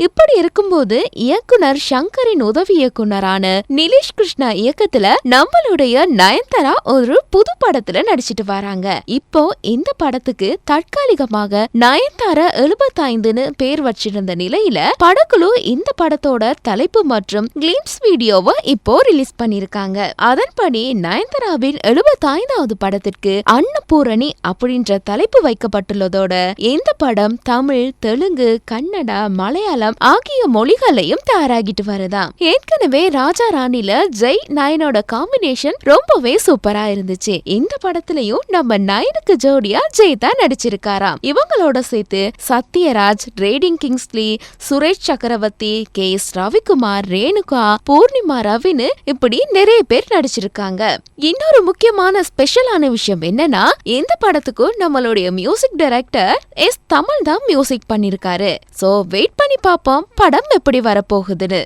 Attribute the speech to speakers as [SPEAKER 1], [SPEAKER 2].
[SPEAKER 1] இப்படி இருக்கும்போது இயக்குனர் சங்கரின் உதவி இயக்குனரான நிலேஷ் கிருஷ்ணா இயக்கத்துல நம்மளுடைய நயன்தாரா ஒரு புது படத்துல நடிச்சிட்டு வராங்க. இப்போ இந்த படத்துக்கு தற்காலிகமாக நயன்தாரா எழுபத்தைந்துன்னு பேர் வச்சிருந்த நிலையில படக்குழு இந்த படத்தோட தலைப்பு மற்றும் கிளிம்ஸ் வீடியோவை இப்போ ரிலீஸ் பண்ணிருக்காங்க அதன்படி நயன்தாராவின் எழுபத்தைந்தாவது படத்திற்கு அன்னபூரணி அப்படின்ற தலைப்பு வைக்கப்பட்டுள்ளதோட இந்த படம் தமிழ் தெலுங்கு கன்னடா மலையாளம் ஆகிய மொழிகளையும் தயாராகிட்டு வருதாம் ஏற்கனவே ராஜா ராணில ஜெய் நயனோட காம்பினேஷன் ரொம்பவே சூப்பரா இருந்துச்சு. இந்த படத்துலயும் நம்ம நயனுக்கு ஜோடியா ஜெய் தான் நடிச்சிருக்காராம். இவங்களோட சேர்த்து Sathyaraj rating Kingsley Suresh Chakravarthy K S Ravikumar Renuka Poornima ரவின்னு இப்படி நிறைய பேர் நடிச்சிருக்காங்க. இன்னொரு முக்கியமான ஸ்பெஷலான விஷயம் என்னன்னா இந்த படத்துக்கும் நம்மளுடைய மியூசிக் டைரக்டர் எஸ் தமிழ் தான் மியூசிக் பண்ணிருக்காரு. சோ வெயிட் பண்ணி பாப்போம். படம் எப்படி வரப்போகுதுன்னு.